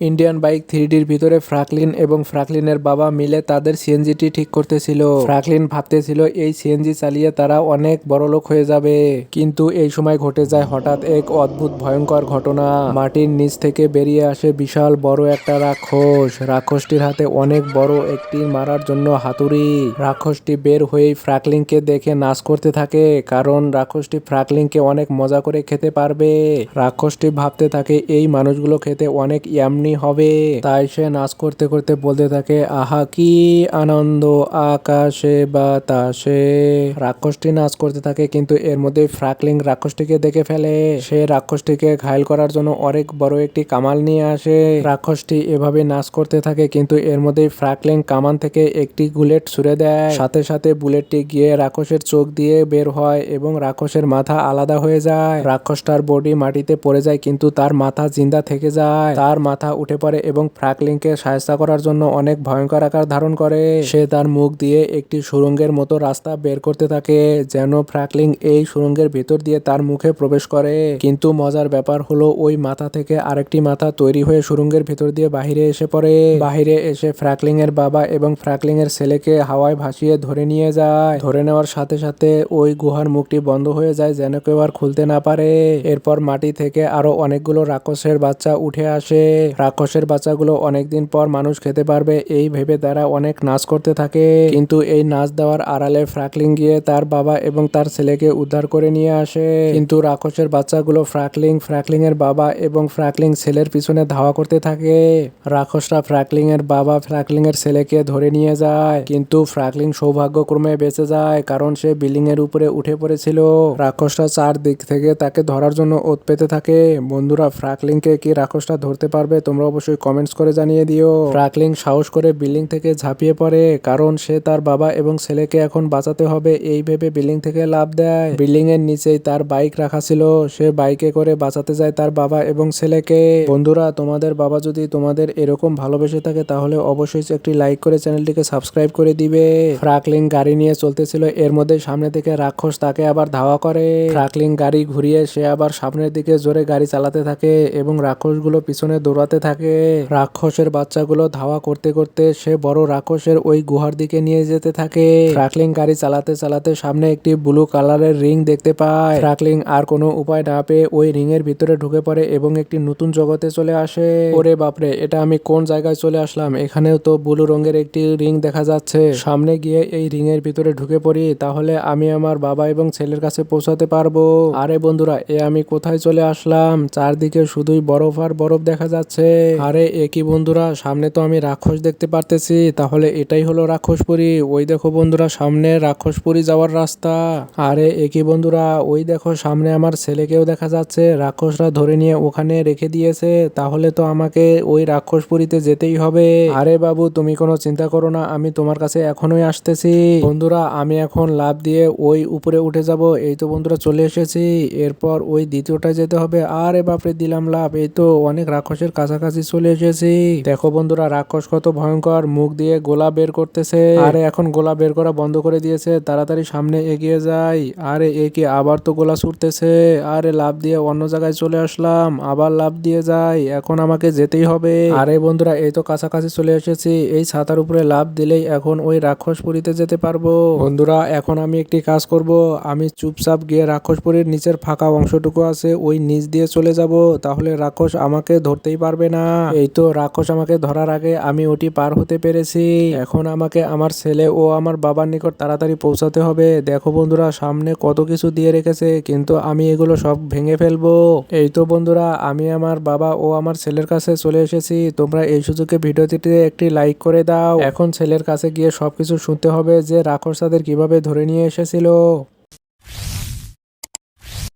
Indian bike থ্রিডির ভিতরে Franklin এবং ফ্রাকলিনের বাবা মিলে তাদের সিএনজিটি ঠিক করতেছিল। ফ্রাকলিন ভাবতেছিল, এই সিএনজি চালিয়ে তারা অনেক বড়লোক হয়ে যাবে। কিন্তু এই সময় ঘটে যায় হঠাৎ এক অদ্ভুত ভয়ঙ্কর ঘটনা। মাটির নিচ থেকে বেরিয়ে আসে বিশাল বড় একটা রাক্ষস। রাক্ষসটির হাতে অনেক বড় একটি মারার জন্য হাতুড়ি। রাক্ষসটি বের হয়ে ফ্রাকলিনকে দেখে নাচ করতে থাকে, কারণ রাক্ষসটি ফ্রাকলিনকে অনেক মজা করে খেতে পারবে। রাক্ষসটি ভাবতে থাকে, এই মানুষগুলো খেতে অনেক ইয়ামনি হবে। তাই সে নাচ করতে করতে বলতে থাকে, আহা, কি আনন্দ, আকাশে বাতাসে। রাক্ষসটি নাচ করতে থাকে, কিন্তু এর মধ্যে ফ্রাকলিং রাক্ষসটিকে দেখে ফেলে। সে রাক্ষসটিকে ঘায়ল করার জন্য অনেক বড় একটি কামাল নিয়ে আসে। রাক্ষসটি এভাবে নাচ করতে থাকে, কিন্তু এর মধ্যে ফ্রাকলিং কামান থেকে একটি বুলেট ছুড়ে দেয়। সাথে সাথে বুলেটটি গিয়ে রাক্ষসের চোখ দিয়ে বের হয় এবং রাক্ষসের মাথা আলাদা হয়ে যায়। রাক্ষসটার বডি মাটিতে পড়ে যায়, কিন্তু তার মাথা জিন্দা থেকে যায়। তার মাথা উঠে পড়ে এবং ফ্রাকলিংকে সাহায্য করার জন্য অনেক ভয়ঙ্কর আকার ধারণ করে। সে তার মুখ দিয়ে একটি সুরঙ্গের মতো রাস্তা বের করতে থাকে, যেন ফ্রাকলিং এই সুরঙ্গের ভিতর দিয়ে তার মুখে প্রবেশ করে। কিন্তু মজার ব্যাপার হলো, ওই মাথা থেকে আরেকটি মাথা তৈরি হয়ে সুরঙ্গের ভিতর দিয়ে বাহিরে এসে পড়ে। বাহিরে এসে ফ্রাকলিং এর বাবা এবং ফ্রাকলিং এর ছেলেকে হাওয়ায় ভাসিয়ে ধরে নিয়ে যায়। ধরে নেওয়ার সাথে সাথে ওই গুহার মুখটি বন্ধ হয়ে যায়, যেন কেউ আর খুলতে না পারে। এরপর মাটি থেকে আরও অনেকগুলো রাক্ষসের বাচ্চা উঠে আসে। রাক্ষসের বাচ্চাগুলো অনেকদিন পর মানুষ খেতে পারবে, এই ভেবে তারা অনেক নাচ করতে থাকে। কিন্তু এই নাচ দেওয়ার আড়ালে ফ্রাকলিং গিয়ে তার বাবা এবং তার ছেলেকে উদ্ধার করে নিয়ে আসে। কিন্তু রাক্ষসের বাচ্চাগুলো ফ্রাকলিং ফ্রাকলিং এর বাবা এবং ফ্রাকলিং ছেলের পিছনে ধাওয়া করতে থাকে। রাক্ষসরা ফ্রাকলিং এর বাবা ফ্রাকলিং এর ছেলেকে ধরে নিয়ে যায়। কিন্তু ফ্রাকলিং সৌভাগ্যক্রমে বেঁচে যায়, কারণ সে বিল্ডিং এর উপরে উঠে পড়েছিল। রাক্ষসরা চার দিক থেকে তাকে ধরার জন্য ওত পেতে থাকে। বন্ধুরা ফ্রাকলিংকে কি রাক্ষসটা ধরতে পারবে? তোমরা অবশ্যই কমেন্টস করে জানিয়ে দিও। ফ্রাকলিং সাহস করে বিল্ডিং থেকে ঝাঁপিয়ে পড়ে, কারণ সে তার বাবা এবং ছেলেকে এখন বাঁচাতে হবে, এই ভেবে বিল্ডিং থেকে লাভ দেয়। বিল্ডিং এর নিচেই তার বাইক রাখা ছিল, সে বাইকে করে বাঁচাতে যায় তার বাবা এবং ছেলেকে। বন্ধুরা, তোমাদের বাবা যদি তোমাদের এরকম ভালোবেসে থাকে, তাহলে অবশ্যই একটি লাইক করে চ্যানেলটিকে সাবস্ক্রাইব করে দিবে। ফ্রাকলিং গাড়ি নিয়ে চলতেছিল, এর মধ্যে সামনে থেকে রাক্ষস তাকে আবার ধাওয়া করে। ফ্রাকলিং গাড়ি ঘুরিয়ে সে আবার সামনের দিকে জোরে গাড়ি চালাতে থাকে এবং রাক্ষসগুলো পিছনে দৌড়াতে থাকে। রাক্ষসের বাচ্চাগুলো ধাওয়া করতে করতে সে বড় রাক্ষসের ওই গুহার দিকে নিয়ে যেতে থাকে। ফ্রাকলিং গাড়ি চালাতে চালাতে সামনে একটি ব্লু কালারের রিং দেখতে পায়। ফ্রাকলিং আর কোনো উপায় না পেয়ে ওই রিং এর ভিতরে ঢুকে পড়ে এবং একটি নতুন জগতে চলে আসে। ওরে বাপরে, এটা আমি কোন জায়গায় চলে আসলাম? এখানেও তো ব্লু রঙের একটি রিং দেখা যাচ্ছে। সামনে গিয়ে এই রিং এর ভিতরে ঢুকে পড়ি, তাহলে আমি আমার বাবা এবং ছেলের কাছে পৌঁছাতে পারব। আরে বন্ধুরা, এ আমি কোথায় চলে আসলাম? চারদিকে শুধুই বরফ আর বরফ দেখা যাচ্ছে। আরে একই বন্ধুরা, সামনে তো আমি রাক্ষস দেখতে পারতেছি, তাহলে এটাই হলো রাক্ষসপুরী। ওই দেখো বন্ধুরা, সামনে রাক্ষসপুরী যাওয়ার রাস্তা। আরে একই বন্ধুরা, ওই দেখো সামনে আমার ছেলেকেও দেখা যাচ্ছে, রাক্ষসরা ধরে নিয়ে ওখানে রেখে দিয়েছে, তাহলে তো আমাকে ওই রাক্ষসপুরীতে যেতেই হবে। আরে বাবু, তুমি কোনো চিন্তা করো না, আমি তোমার কাছে এখনই আসতেছি। বন্ধুরা, আমি এখন লাভ দিয়ে ওই উপরে উঠে যাব, এই তো বন্ধুরা চলে এসেছি। এরপর ওই দ্বিতীয়টায় যেতে হবে। আরে বাপরে, দিলাম লাভ এই তো অনেক রাক্ষসের কাছাকাছি চলে এসেছি। দেখো বন্ধুরা, রাক্ষস কত ভয়ঙ্কর, মুখ দিয়ে গোলা বের করতেছে। আরে, এখন গোলা বের করা বন্ধ করে দিয়েছে, তাড়াতাড়ি সামনে এগিয়ে যাই। আরে একে আবার তো গোলা ছুটতেছে। আরে লাভ দিয়ে অন্য জায়গায় চলে আসলাম, আবার লাভ দিয়ে যাই, এখন আমাকে যেতেই হবে। আরে বন্ধুরা, এই তো কাছাকাছি চলে এসেছি, এই ছাতার উপরে লাভ দিলেই এখন ওই রাক্ষসপুরীতে যেতে পারব। বন্ধুরা, এখন আমি একটি কাজ করব, আমি চুপচাপ গিয়ে রাক্ষসপুরীর নিচের ফাঁকা অংশটুকু আছে, ওই নিচ দিয়ে চলে যাব, তাহলে রাক্ষস আমাকে ধরতেই পারবে না। এই তো রাক্ষস আমাকে ধরার আগে আমি ওটি পার হতে পেরেছি। এখন আমাকে আমার ছেলে ও আমার বাবার নিকট তাড়াতাড়ি পৌঁছাতে হবে। দেখো বন্ধুরা, সামনে কত কিছু দিয়ে রেখেছে, কিন্তু আমি এগুলো সব ভেঙে ফেলব। এই তো বন্ধুরা, আমি আমার বাবা ও আমার ছেলের কাছে চলে এসেছি। তোমরা এই সুযোগে ভিডিওটিতে একটি লাইক করে দাও। এখন ছেলের কাছে গিয়ে সবকিছু শুনতে হবে যে রাক্ষস তাদের কীভাবে ধরে নিয়ে এসেছিল।